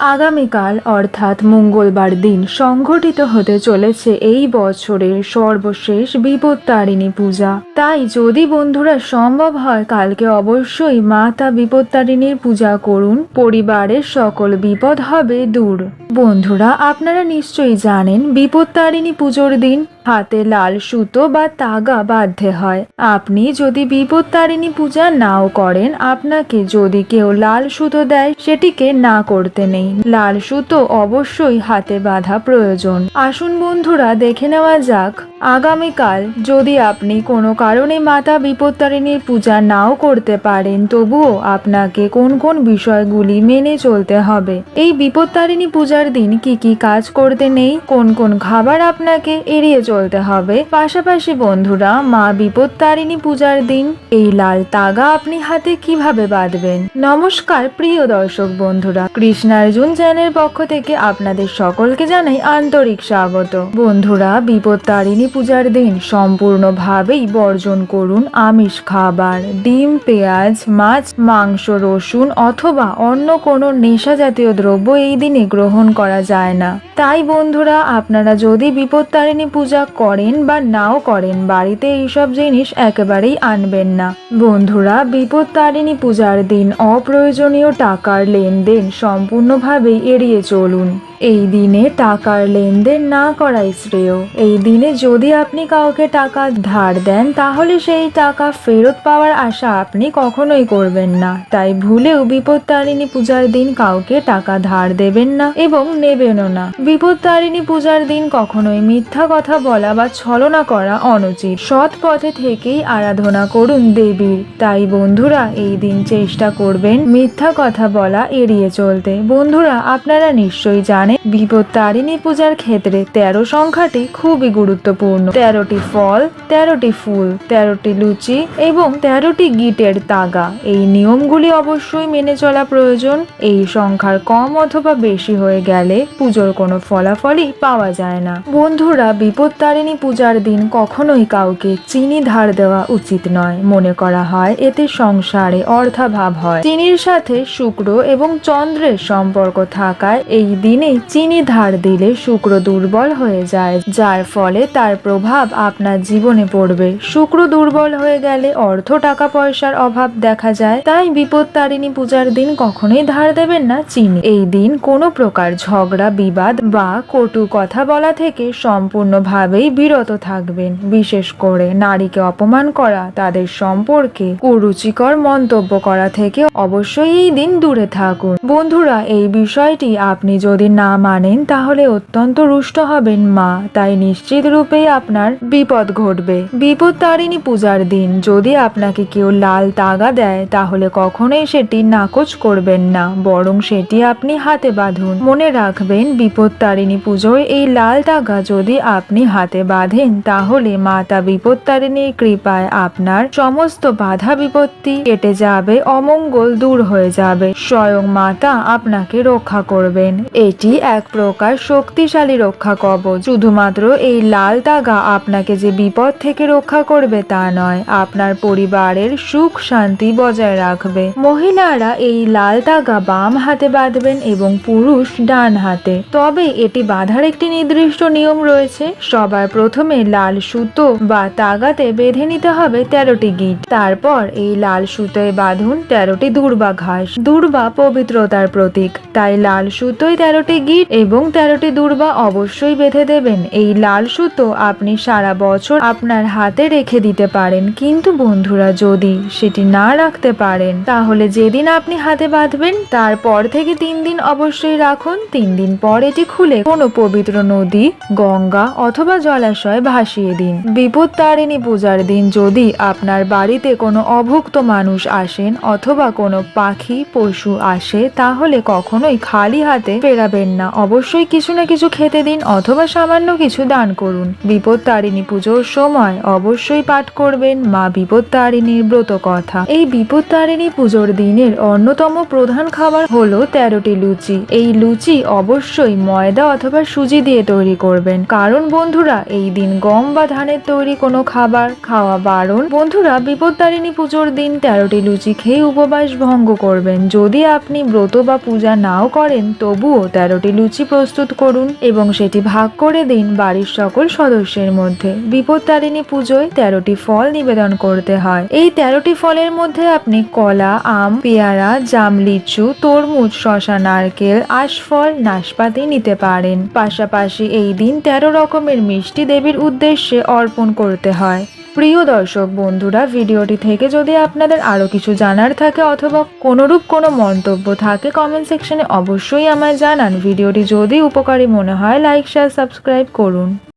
আগামীকাল অর্থাৎ মঙ্গলবার দিন সংঘটিত হতে চলেছে এই বছরের সর্বশেষ বিপত্তারিণী পূজা। তাই যদি বন্ধুরা সম্ভব হয়, কালকে অবশ্যই মাতা বিপত্তারিণীর পূজা করুন। পরিবারের সকল বিপদ হবে দূর। বন্ধুরা, আপনারা নিশ্চয়ই জানেন বিপত্তারিণী পুজোর দিন হাতে লাল সুতো বা তাগা বাঁধতে হয়। আপনি যদি বিপত্তারিণী পূজা নাও করেন, আপনাকে যদি কেউ লাল সুতো দেয়, সেটিকে না করতে নেই। লাল সুতো অবশ্যই হাতে বাঁধা প্রয়োজন। আসুন বন্ধুরা, দেখে নেওয়া যাক। আগামীকাল যদি আপনি কোনো কারণে মাতা বিপত্তারিণীর পূজা নাও করতে পারেন, তবুও আপনাকে কোন কোন বিষয়গুলি মেনে চলতে হবে? এই বিপত্তারিণী পূজার দিন কি কি কাজ করতে নেই? কোন কোন খাবার আপনাকে এড়িয়ে চলতে হবে? পাশাপাশি বন্ধুরা, মা বিপত্তারিণী পূজার দিন, এই লাল তাগা আপনি হাতে কীভাবে বাঁধবেন? নমস্কার, প্রিয় দর্শক বন্ধুরা। কৃষ্ণার্জুন চ্যানেলের পক্ষ থেকে আপনাদের সকলকে জানাই আন্তরিক স্বাগত। বন্ধুরা, বিপত্তারিণী পূজার দিন সম্পূর্ণভাবেই বর্জন করুন আমিষ খাবার, ডিম, পেঁয়াজ, মাছ, মাংস, রসুন অথবা অন্য কোনো নেশা জাতীয় দ্রব্য এই দিনে গ্রহণ করা যায় না। তাই বন্ধুরা, আপনারা যদি বিপত্তারিণী পূজা করেন বা নাও করেন, বাড়িতে এইসব জিনিস একেবারেই আনবেন না। বন্ধুরা, বিপত্তারিণী পূজার দিন অপ্রয়োজনীয় টাকার লেনদেন সম্পূর্ণভাবেই এড়িয়ে চলুন। এই দিনে টাকার লেনদেন না করাই শ্রেয়। এই দিনে যদি আপনি কাউকে টাকা ধার দেন, তাহলে সেই টাকা ফেরত পাওয়ার আশা আপনি কখনোই করবেন না। তাই ভুলেও বিপত্তারিণী পূজার দিন কাউকে টাকা ধার দেবেন না এবং নেবেনও না। বিপত্তারিণী পূজার দিন কখনোই মিথ্যা কথা বলা বা ছলনা করা অনুচিত। সৎ পথে থেকেই আরাধনা করুন দেবীর। তাই বন্ধুরা, এই দিন চেষ্টা করবেন মিথ্যা কথা বলা এড়িয়ে চলতে। বন্ধুরা, আপনারা নিশ্চয়ই জানেন বিপত্তারিণী পূজার ক্ষেত্রে তেরো সংখ্যাটি খুবই গুরুত্বপূর্ণ। তেরোটি ফল, তেরোটি ফুল, তেরোটি লুচি এবং তেরোটি গিটের তাগা। এই নিয়মগুলি অবশ্যই মেনে চলা প্রয়োজন। এই সংখ্যার কম অথবা বেশি হয়ে গেলে পুজোর কোনো ফলাফলই পাওয়া যায় না। বন্ধুরা বিপত্তারিণী পূজার দিন কখনোই কাউকে চিনি ধার দেওয়া উচিত নয়। মনে করা হয়, এতে সংসারে অর্থাভাব হয়। চিনির সাথে শুক্র এবং চন্দ্রের সম্পর্ক থাকায় এই দিনে চিনি ধার দিলে শুক্র দুর্বল হয়ে যায়, যার ফলে তার প্রভাব আপনার জীবনে পড়বে। শুক্র দুর্বল হয়ে গেলে অর্থ, টাকা, পয়সার অভাব দেখা যায়। তাই বিপত্তারিণী পূজার দিন কখনোই ধার দেবেন না চিনি। এই দিন কোনো প্রকার ঝগড়া, বিবাদ বা কটু কথা বলা থেকে সম্পূর্ণভাবেই বিরত থাকবেন। বিশেষ করে নারীকে অপমান করা, তাদের সম্পর্কে কুরুচিকর মন্তব্য করা থেকে অবশ্যই এই দিন দূরে থাকুন। বন্ধুরা, এই বিষয়টি আপনি যদি না মানেন, তাহলে অত্যন্ত রুষ্ট হবেন মা। তাই নিশ্চিত রূপেই আপনার বিপদ ঘটবে। বিপদ তারিণী পূজার দিন। যদি আপনাকে কেউ লাল তাগা দেয়, তাহলে কখনোই সেটি নাকচ করবেন না, বরং সেটি আপনি হাতে বাঁধুন। মনে রাখবেন, বিপদ তারিণী পুজোয় এই লাল তাগা যদি আপনি হাতে বাঁধেন, তাহলে মাতা বিপদ তারিণীর কৃপায় আপনার সমস্ত বাধা বিপত্তি কেটে যাবে, অমঙ্গল দূর হয়ে যাবে। স্বয়ং মাতা আপনাকে রক্ষা করবেন। এটি এক প্রকার শক্তিশালী রক্ষা কবচ। শুধুমাত্র এই লাল তাগা আপনাকে যে বিপদ থেকে রক্ষা করবে তা নয়, আপনার পরিবারের সুখ শান্তি বজায় রাখবে। মহিলারা এই লাল তাগা বাম হাতে বাঁধবেন এবং পুরুষ ডান হাতে। তবে এটি বাঁধার একটি নির্দিষ্ট নিয়ম রয়েছে, সবার প্রথমে লাল সুতো বা তাগাতে বেঁধে নিতে হবে তেরোটি গিট। তারপর এই লাল সুতোয় বাঁধুন তেরোটি দুর্বা ঘাস। দুর্বা পবিত্রতার প্রতীক। তাই লাল সুতোয় তেরোটি গিট এবং তেরোটি দুর্বা অবশ্যই বেঁধে দেবেন। এই লাল সুতো আপনি সারা বছর আপনার হাতে রেখে দিতে পারেন। কিন্তু বন্ধুরা, যদি সেটি না রাখতে পারেন, তাহলে যেদিন আপনি হাতে বাঁধবেন, তারপর থেকে তিন দিন অবশ্যই রাখুন। তিন দিন পর এটি খুলে কোনো পবিত্র নদী, গঙ্গা অথবা জলাশয় ভাসিয়ে দিন। বিপদ তারিণী পূজার দিন যদি আপনার বাড়িতে কোনো অভুক্ত মানুষ আসেন অথবা কোনো পাখি, পশু আসে, তাহলে কখনোই খালি হাতে ফেরাবেন না। অবশ্যই কিছু না কিছু খেতে দিন অথবা সামান্য কিছু দান করুন। বিপত্তারিণী পুজোর সময় অবশ্যই পাঠ করবেন মা বিপত্তারিণীর ব্রত কথা। এই বিপত্তারিণী পুজোর দিনের অন্যতম প্রধান খাবার হলো তেরোটি লুচি। এই লুচি অবশ্যই ময়দা অথবা সুজি দিয়ে তৈরি করবেন। কারণ বন্ধুরা, এই দিন গম বা ধানের তৈরি কোনো খাবার খাওয়া বারণ। বন্ধুরা, বিপত্তারিণী পুজোর দিন তেরোটি লুচি খেয়ে উপবাস ভঙ্গ করবেন। যদি আপনি ব্রত বা পূজা নাও করেন, তবুও তেরোটি লুচি প্রস্তুত করুন এবং সেটি ভাগ করে দিন বাড়ির সকল সদস্যের মধ্যে। বিপত্তারিণী পুজোয় তেরোটি ফল নিবেদন করতে হয়। এই তেরোটি ফলের মধ্যে আপনি কলা, আম, পেয়ারা, জাম, লিচু, তরমুজ শশা নারকেল, আশফল, নাশপাতি নিতে পারেন। পাশাপাশি এই দিন তেরো রকমের মিষ্টি দেবীর উদ্দেশ্যে অর্পণ করতে হয়। প্রিয় দর্শক বন্ধুরা, ভিডিওটি থেকে যদি আপনাদের আরও কিছু জানার থাকে অথবা কোনোরূপ কোনো মন্তব্য থাকে কমেন্ট সেকশনে অবশ্যই আমায় জানান। ভিডিওটি যদি উপকারী মনে হয় লাইক শেয়ার সাবস্ক্রাইব করুন।